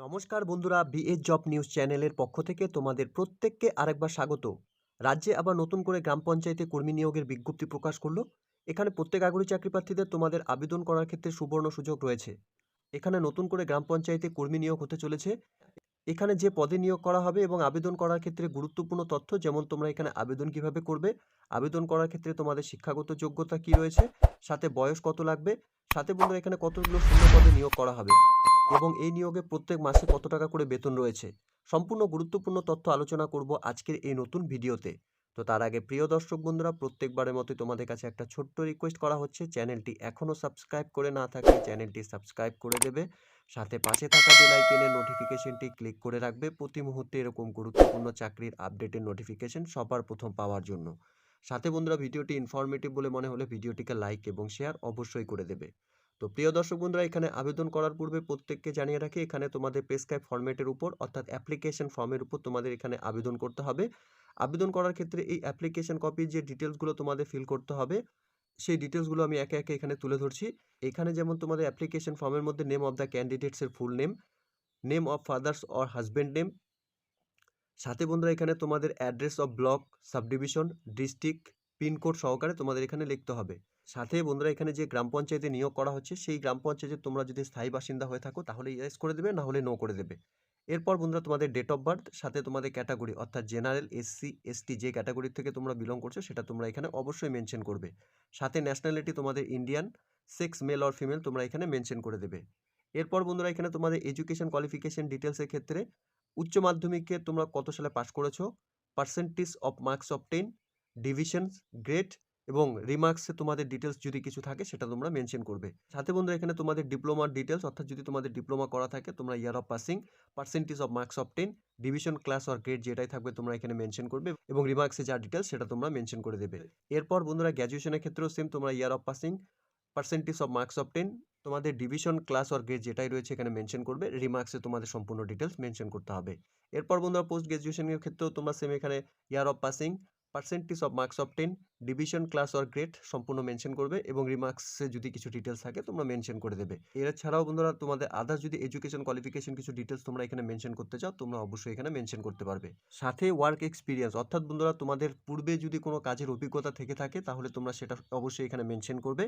নমস্কার বন্ধুরা, BS job news চ্যানেলের পক্ষ থেকে তোমাদের প্রত্যেককে আরেকবার স্বাগত। রাজ্যে আবার নতুন করে গ্রাম পঞ্চায়েতে কর্মী নিয়োগের বিজ্ঞপ্তি প্রকাশ করল। এখানে প্রত্যেক আগ্রহী চাকরি প্রার্থীদের তোমাদের আবেদন করার ক্ষেত্রে সুবর্ণ সুযোগ রয়েছে। এখানে নতুন করে গ্রাম পঞ্চায়েতে কর্মী নিয়োগ হতে চলেছে। এখানে যে পদে নিয়োগ করা হবে এবং আবেদন করার ক্ষেত্রে গুরুত্বপূর্ণ তথ্য, যেমন তোমরা এখানে আবেদন কীভাবে করবে, আবেদন করার ক্ষেত্রে তোমাদের শিক্ষাগত যোগ্যতা কি রয়েছে, সাথে বয়স কত লাগবে, সাথে বন্ধুরা এখানে কতগুলো শূন্য পদে নিয়োগ করা হবে। এবং এই নিয়োগে প্রত্যেক মাসে কত টাকা করে বেতন রয়েছে? সম্পূর্ণ গুরুত্বপূর্ণ তথ্য আলোচনা করব আজকের এই নতুন ভিডিওতে। তো তার আগে প্রিয় দর্শক বন্ধুরা, প্রত্যেকবারের মতোই তোমাদের কাছে একটা ছোট্ট রিকোয়েস্ট করা হচ্ছে। চ্যানেলটি এখনও সাবস্ক্রাইব করে না থাকলে চ্যানেলটি সাবস্ক্রাইব করে দেবে। সাথে পাশে থাকা বেল আইকনের নোটিফিকেশনটি ক্লিক করে রাখবে। প্রতি মুহূর্তে এরকম গুরুত্বপূর্ণ চাকরির আপডেটের নোটিফিকেশন সবার প্রথম পাওয়ার জন্য। সাথে বন্ধুরা, ভিডিওটি ইনফরমেটিভ বলে মনে হলে ভিডিওটিকে লাইক এবং শেয়ার অবশ্যই করে দেবে। তো প্রিয় দর্শক বন্ধুরা, এখানে আবেদন করার পূর্বে প্রত্যেককে জানিয়ে রাখি, এখানে তোমাদের প্রেসক্রাইব ফরম্যাটের উপর, অর্থাৎ অ্যাপ্লিকেশন ফর্মের উপর তোমাদের এখানে আবেদন করতে হবে। আবেদন করার ক্ষেত্রে এই অ্যাপ্লিকেশন কপির যে ডিটেলসগুলো তোমাদের ফিল করতে হবে, সেই ডিটেলসগুলো আমি একে একে এখানে তুলে ধরছি। এখানে যেমন তোমাদের অ্যাপ্লিকেশন ফর্মের মধ্যে name of the ক্যান্ডিডেটসের full name name of father's or husband name সাথে বন্ধুরা এখানে তোমাদের address of block subdivision district pincode সহকারে তোমাদের এখানে লিখতে হবে। সাথে বন্ধুরা এখানে যে গ্রাম পঞ্চায়েতে নিয়োগ করা হচ্ছে, সেই গ্রাম পঞ্চায়েতে তোমরা যদি স্থায়ী বাসিন্দা হয়ে থাকো তাহলে ইয়েস করে দেবে, না হলে নো করে দেবে। এরপর বন্ধুরা তোমাদের ডেট অফ বার্থ সাথে তোমাদের ক্যাটাগরি অর্থাৎ জেনারেল এসসি এসটি যে ক্যাটাগরি থেকে তোমরা বিলং করছ, সেটা তোমরা এখানে অবশ্যই মেনশন করবে। সাথে ন্যাশনালিটি তোমাদের Indian sex male or female তোমরা এখানে মেনশন করে দেবে। এরপর বন্ধুরা এখানে তোমাদের এডুকেশন কোয়ালিফিকেশন ডিটেলসের ক্ষেত্রে উচ্চ মাধ্যমিকে তোমরা কত সালে পাস করেছ? Percentage of marks of ten divisions grade এবং রিমার্কসে তোমাদের ডিটেলস যদি কিছু থাকে, সেটা তোমরা মেনশন করবে। সাথে বন্ধুরা, এখানে তোমাদের ডিপ্লোমার ডিটেলস অর্থাৎ যদি তোমাদের ডিপ্লোমা করা থাকে, তোমরা year of passing percentage of marks of ten division class or grade যেটাই থাকবে, তোমরা এখানে মেনশন করবে এবং রিমার্কসে যা ডিটেলস সেটা তোমরা মেনশন করে দেবে। এরপর বন্ধুরা গ্র্যাজুয়েশনের ক্ষেত্রেও সেম তোমরা year of passing percentage of marks of ten তোমাদের ডিভিশন ক্লাস অর গ্রেড যেটাই রয়েছে এখানে মেনশন করবে রিমার্কসে তোমাদের সম্পূর্ণ ডিটেলস মেনশন করতে হবে। এরপর বন্ধুরা পোস্ট গ্র্যাজুয়েশনের ক্ষেত্রেও তোমরা সেম এখানে year of passing percentage of marks of ten division class or grade সম্পূর্ণ মেনশন করবে এবং রিমার্কসে যদি কিছু ডিটেলস থাকে, তোমরা মেনশন করে দেবে। এছাড়াও বন্ধুরা, তোমাদের আদার্স যদি এডুকেশন কোয়ালিফিকেশন কিছু ডিটেলস তোমরা এখানে মেনশন করতে চাও, তোমরা অবশ্যই এখানে মেনশন করতে পারবে। সাথে ওয়ার্ক এক্সপিরিয়েন্স অর্থাৎ বন্ধুরা, তোমাদের পূর্বে যদি কোনো কাজের অভিজ্ঞতা থেকে থাকে, তাহলে তোমরা সেটা অবশ্যই এখানে মেনশন করবে।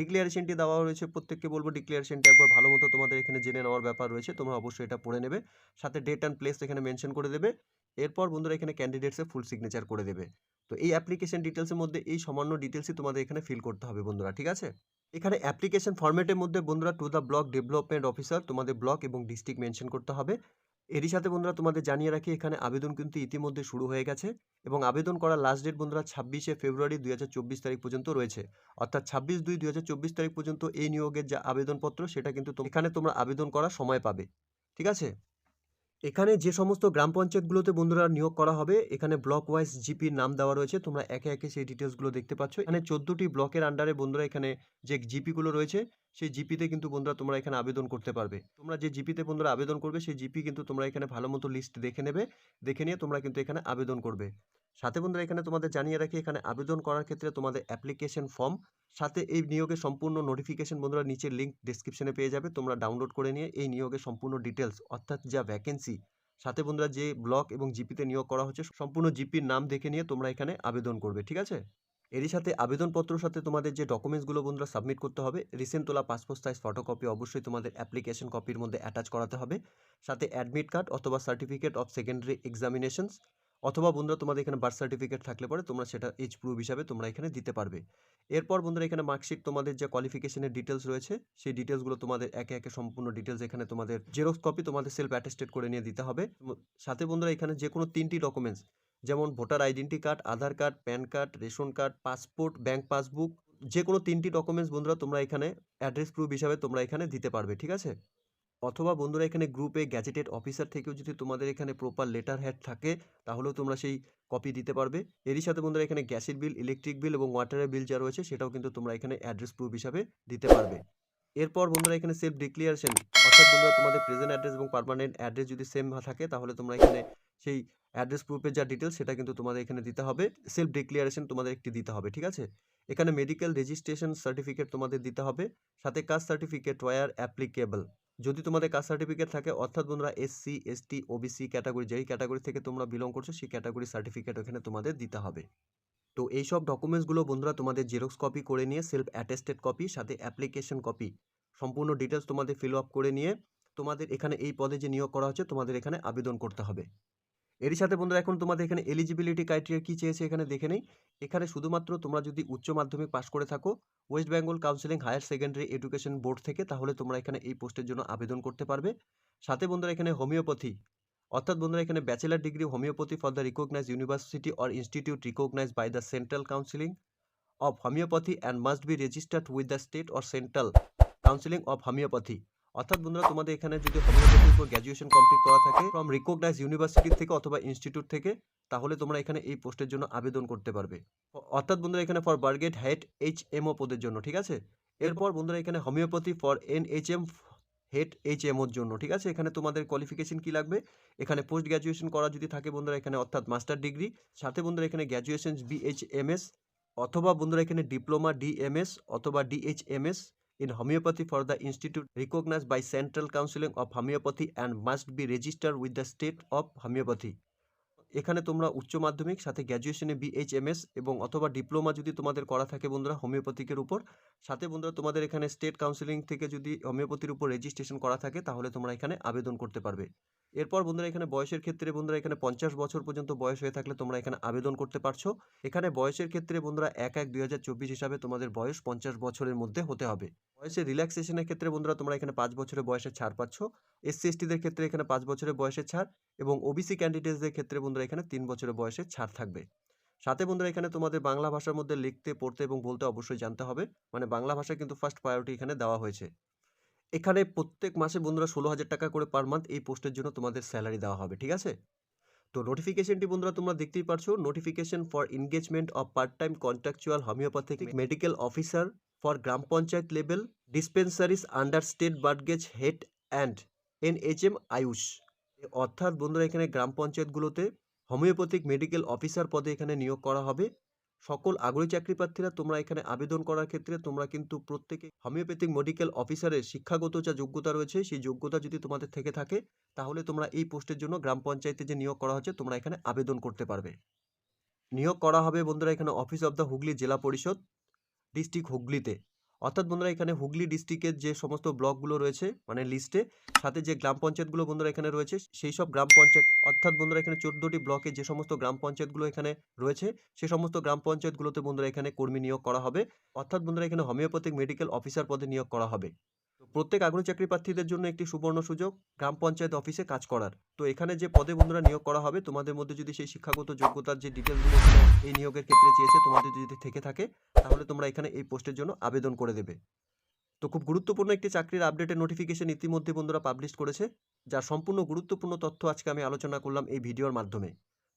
ডিক্লিয়ারেশনটি দেওয়া রয়েছে প্রত্যেককে বলব ডিক্লিয়ারেশনটি একবার ভালো মতো তোমাদের এখানে জেনে নেওয়ার ব্যাপার রয়েছে, তোমরা অবশ্যই এটা পড়ে নেবে। সাথে ডেট অ্যান্ড প্লেস এখানে মেনশন করে দেবে। এরপর বন্ধুরা এখানে ক্যান্ডিডেটসে ফুল সিগনেচার করে দেবে। তো এই অ্যাপ্লিকেশন ডিটেলসের মধ্যে এই সামান্য ডিটেলসই তোমাদের এখানে ফিল করতে হবে বন্ধুরা, ঠিক আছে? এখানে অ্যাপ্লিকেশন ফরম্যাটের মধ্যে বন্ধুরা to the block development officer তোমাদের ব্লক এবং ডিস্ট্রিক্ট মেনশন করতে হবে। এরই সাথে বন্ধুরা তোমাদের জানিয়ে রাখি, এখানে আবেদন কিন্তু ইতিমধ্যে শুরু হয়ে গেছে এবং আবেদন করার লাস্ট ডেট বন্ধুরা ছাব্বিশে ফেব্রুয়ারি দুই হাজার চব্বিশ তারিখ পর্যন্ত রয়েছে। অর্থাৎ ছাব্বিশ দুই দুই তারিখ পর্যন্ত এই নিয়োগের যে আবেদনপত্র সেটা কিন্তু এখানে তোমরা আবেদন করার সময় পাবে, ঠিক আছে? এখানে যে সমস্ত গ্রাম পঞ্চায়েতগুলোতে বন্ধুরা নিয়োগ করা হবে, এখানে ব্লক ওয়াইজ জিপির নাম দেওয়া রয়েছে। তোমরা একে একে সেই ডিটেলসগুলো দেখতে পাচ্ছ। এখানে চোদ্দোটি ব্লকের আন্ডারে বন্ধুরা এখানে যে জিপিগুলো রয়েছে, সেই জিপিতে কিন্তু বন্ধুরা তোমরা এখানে আবেদন করতে পারবে। তোমরা যে জিপিতে বন্ধুরা আবেদন করবে, সেই জিপি কিন্তু তোমরা এখানে ভালো মতো লিস্ট দেখে নেবে। দেখে নিয়ে তোমরা কিন্তু এখানে আবেদন করবে। সাথে বন্ধুরা এখানে তোমাদের জানিয়ে রাখি, এখানে আবেদন করার ক্ষেত্রে তোমাদের অ্যাপ্লিকেশন ফর্ম সাথে এই নিয়োগের সম্পূর্ণ নোটিফিকেশন বন্ধুরা নিচের লিঙ্ক ডিসক্রিপশনে পেয়ে যাবে, তোমরা ডাউনলোড করে নিয়ে এই নিয়োগের সম্পূর্ণ ডিটেলস অর্থাৎ যা ভ্যাকেন্সি সাথে বন্ধুরা যে ব্লক এবং জিপিতে নিয়োগ করা হচ্ছে, সম্পূর্ণ জিপির নাম দেখে নিয়ে তোমরা এখানে আবেদন করবে, ঠিক আছে? এরই সাথে আবেদনপত্রের সাথে তোমাদের যে ডকুমেন্টসগুলো বন্ধুরা সাবমিট করতে হবে রিসেন্ট তোলা পাসপোর্ট সাইজ ফটোকপি অবশ্যই তোমাদের অ্যাপ্লিকেশন কপির মধ্যে অ্যাটাচ করাতে হবে, সাথে অ্যাডমিট কার্ড অথবা সার্টিফিকেট অফ সেকেন্ডারি এক্সামিনেশনস অথবা বন্ধুরা তোমাদের এখানে বার্থ সার্টিফিকেট থাকলে পরে তোমরা সেটা এজ প্রুফ হিসাবে তোমরা এখানে দিতে পারবে। এরপর বন্ধুরা এখানে মার্কশিট তোমাদের যে কোয়ালিফিকেশনের ডিটেলস রয়েছে, সেই ডিটেলসগুলো তোমাদের একে একে সম্পূর্ণ ডিটেলস এখানে তোমাদের জেরক্স কপি তোমাদের সেলফ অ্যাটেস্টেড করে নিয়ে দিতে হবে। সাথে বন্ধুরা এখানে যে কোনো তিনটি ডকুমেন্টস যেমন voter identity card Aadhaar card pan card ration card passport bank passbook যে কোনো তিনটি ডকুমেন্টস বন্ধুরা তোমরা এখানে অ্যাড্রেস প্রুফ হিসাবে তোমরা এখানে দিতে পারবে, ঠিক আছে? অথবা বন্ধুরা এখানে গ্রুপে গ্যাজেটেড অফিসার থেকেও যদি তোমাদের এখানে প্রপার লেটার হ্যাড থাকে, তাহলেও তোমরা সেই কপি দিতে পারবে। এরই সাথে বন্ধুরা এখানে গ্যাসের বিল ইলেকট্রিক বিল এবং ওয়াটারের বিল যা রয়েছে, সেটাও কিন্তু তোমরা এখানে অ্যাড্রেস প্রুফ হিসাবে দিতে পারবে। এরপর বন্ধুরা এখানে সেলফ ডিক্লিয়ারেশন অর্থাৎ বন্ধুরা তোমাদের প্রেজেন্ট অ্যাড্রেস এবং পারমানেন্ট অ্যাড্রেস যদি সেম থাকে, তাহলে তোমরা এখানে সেই অ্যাড্রেস প্রুফের যা ডিটেলস সেটা কিন্তু তোমাদের এখানে দিতে হবে। সেলফ ডিক্লিয়ারেশন তোমাদের একটি দিতে হবে, ঠিক আছে? এখানে মেডিকেল রেজিস্ট্রেশন সার্টিফিকেট তোমাদের দিতে হবে, সাথে কাস্ট সার্টিফিকেট ওয়ার অ্যাপ্লিকেবল যদি তোমাদের কাস্ট সার্টিফিকেট থাকে, অর্থাৎ বন্ধুরা এসসি এসটি ওবিসি ক্যাটাগরি যেই ক্যাটাগরি থেকে তোমরা বিলং করছ, সেই ক্যাটাগরি সার্টিফিকেট ওখানে তোমাদের দিতে হবে। তো এই সব ডকুমেন্টসগুলো বন্ধুরা তোমাদের জেরক্স কপি করে নিয়ে সেলফ অ্যাটেস্টেড কপি সাথে অ্যাপ্লিকেশন কপি সম্পূর্ণ ডিটেলস তোমাদের ফিল আপ করে নিয়ে, তোমাদের এখানে এই পদে যে নিয়োগ করা হচ্ছে, তোমাদের এখানে আবেদন করতে হবে। এরই সাথে বন্ধুরা এখন তোমাদের এখানে এলিজিবিলিটি ক্রাইটেরিয়া কী চেয়েছে এখানে দেখে নেই। এখানে শুধুমাত্র তোমরা যদি উচ্চ মাধ্যমিক পাশ করে থাকো West Bengal counselling higher secondary education board থেকে, তাহলে তোমরা এখানে এই পোস্টের জন্য আবেদন করতে পারবে। সাথে বন্ধুরা এখানে হোমিওপ্যাথি অর্থাৎ বন্ধুরা এখানে bachelor degree homeopathy for the recognise university or institute recognise by the central counselling of homeopathy and must be registered with the state or central counselling of homeopathy অর্থাৎ বন্ধুরা, তোমাদের এখানে যদি হোমিওপ্যাথির উপর গ্র্যাজুয়েশন কমপ্লিট করা থাকে ফ্রম রিকগনাইজ ইউনিভার্সিটি থেকে অথবা ইনস্টিটিউট থেকে, তাহলে তোমরা এখানে এই পোস্টের জন্য আবেদন করতে পারবে। অর্থাৎ বন্ধুরা, এখানে for budget head H MO পদের জন্য, ঠিক আছে? এরপর বন্ধুরা, এখানে homeopathy for N H M head H এমওর জন্য, ঠিক আছে? এখানে তোমাদের কোয়ালিফিকেশন কি লাগবে? এখানে পোস্ট গ্র্যাজুয়েশন করা যদি থাকে বন্ধুরা, এখানে অর্থাৎ মাস্টার ডিগ্রি সাথে বন্ধুরা, এখানে গ্র্যাজুয়েশন বিএইচএমএস অথবা বন্ধুরা, এখানে ডিপ্লোমা ডিএমএস অথবা DHMS in homeopathy for the institute recognized by Central Counseling of Homeopathy and must be registered with the state of homeopathy. এখানে তোমরা উচ্চ মাধ্যমিক, সাথে গ্র্যাজুয়েশনে বিএইচএমএস এবং অথবা ডিপ্লোমা যদি তোমাদের করা থাকে বন্ধুরা হোমিওপ্যাথিকের উপর, সাথে বন্ধুরা তোমাদের এখানে স্টেট কাউন্সিলিং থেকে যদি হোমিওপ্যাথির উপর রেজিস্ট্রেশন করা থাকে, তাহলে তোমরা এখানে আবেদন করতে পারবে এরপর বন্ধুরা এখানে বয়সের ক্ষেত্রে বন্ধুরা এখানে পঞ্চাশ বছর পর্যন্ত বয়স হয়ে থাকলে তোমরা এখানে আবেদন করতে পারছ। এখানে বয়সের ক্ষেত্রে বন্ধুরা এক এক দুই হিসাবে তোমাদের বয়স পঞ্চাশ বছরের মধ্যে হতে হবে। বয়সের রিল্যাক্সেশনের ক্ষেত্রে বন্ধুরা তোমরা এখানে পাঁচ বছরের বয়সে ছাড় পাচ্ছ। এসসি এসটিদের ক্ষেত্রে এখানে পাঁচ বছরের বয়সে ছাড় এবং ওবিসি ক্যান্ডিডেটসদের ক্ষেত্রে বন্ধুরা এখানে তিন বছরের বয়সে ছাড় থাকবে। সাথে বন্ধুরা এখানে তোমাদের বাংলা ভাষার মধ্যে লিখতে, পড়তে এবং বলতে অবশ্যই জানতে হবে। মানে বাংলা ভাষা কিন্তু ফার্স্ট প্রায়োরিটি এখানে দেওয়া হয়েছে। এখানে প্রত্যেক মাসে বন্ধুরা ষোলো হাজার টাকা করে পার মান্থ এই পোস্টের জন্য তোমাদের স্যালারি দেওয়া হবে ঠিক আছে? তো নোটিফিকেশনটি বন্ধুরা তোমরা দেখতেই পারছ notification for engagement of part time contractual homeopathic medical officer for gram panchayat level dispensaries under state budget head and N H M AYUSH. অর্থাৎ বন্ধুরা এখানে গ্রাম পঞ্চায়েতগুলোতে হোমিওপ্যাথিক মেডিকেল অফিসার পদে এখানে নিয়োগ করা হবে। সকল আগ্রহী চাকরি প্রার্থীরা তোমরা এখানে আবেদন করার ক্ষেত্রে তোমরা কিন্তু প্রত্যেকে হোমিওপ্যাথিক মেডিকেল অফিসারের শিক্ষাগত যা যোগ্যতা রয়েছে, সেই যোগ্যতা যদি তোমাদের থেকে থাকে, তাহলে তোমরা এই পোস্টের জন্য গ্রাম পঞ্চায়েতে যে নিয়োগ করা হচ্ছে, তোমরা এখানে আবেদন করতে পারবে। নিয়োগ করা হবে বন্ধুরা এখানে অফিস অব দ্য হুগলি জেলা পরিষদ, ডিস্ট্রিক্ট হুগলিতে। অর্থাৎ বন্ধুরা এখানে হুগলি ডিস্ট্রিক্টের যে সমস্ত ব্লকগুলো রয়েছে মানে লিস্টে সাথে যে গ্রাম পঞ্চায়েতগুলো বন্ধুরা এখানে রয়েছে, সেই সব গ্রাম পঞ্চায়েত, অর্থাৎ বন্ধুরা এখানে চোদ্দোটি ব্লকে যে সমস্ত গ্রাম পঞ্চায়েতগুলো এখানে রয়েছে, সে সমস্ত গ্রাম পঞ্চায়েতগুলোতে বন্ধুরা এখানে কর্মী নিয়োগ করা হবে। অর্থাৎ বন্ধুরা এখানে হোমিওপ্যাথিক মেডিকেল অফিসার পদে নিয়োগ করা হবে। প্রত্যেক আগ্রহী চাকরি প্রার্থীদের জন্য একটি সুবর্ণ সুযোগ গ্রাম পঞ্চায়েত অফিসে কাজ করার। তো এখানে যে পদে বন্ধুরা নিয়োগ করা হবে, তোমাদের মধ্যে যদি সেই শিক্ষাগত যোগ্যতার যে ডিটেলসগুলো এই নিয়োগের ক্ষেত্রে চেয়েছে তোমাদের যদি থেকে থাকে, তাহলে তোমরা এখানে এই পোস্টের জন্য আবেদন করে দেবে। তো খুব গুরুত্বপূর্ণ একটি চাকরির আপডেটের নোটিফিকেশন ইতিমধ্যে বন্ধুরা পাবলিশ করেছে, যার সম্পূর্ণ গুরুত্বপূর্ণ তথ্য আজকে আমি আলোচনা করলাম এই ভিডিওর মাধ্যমে।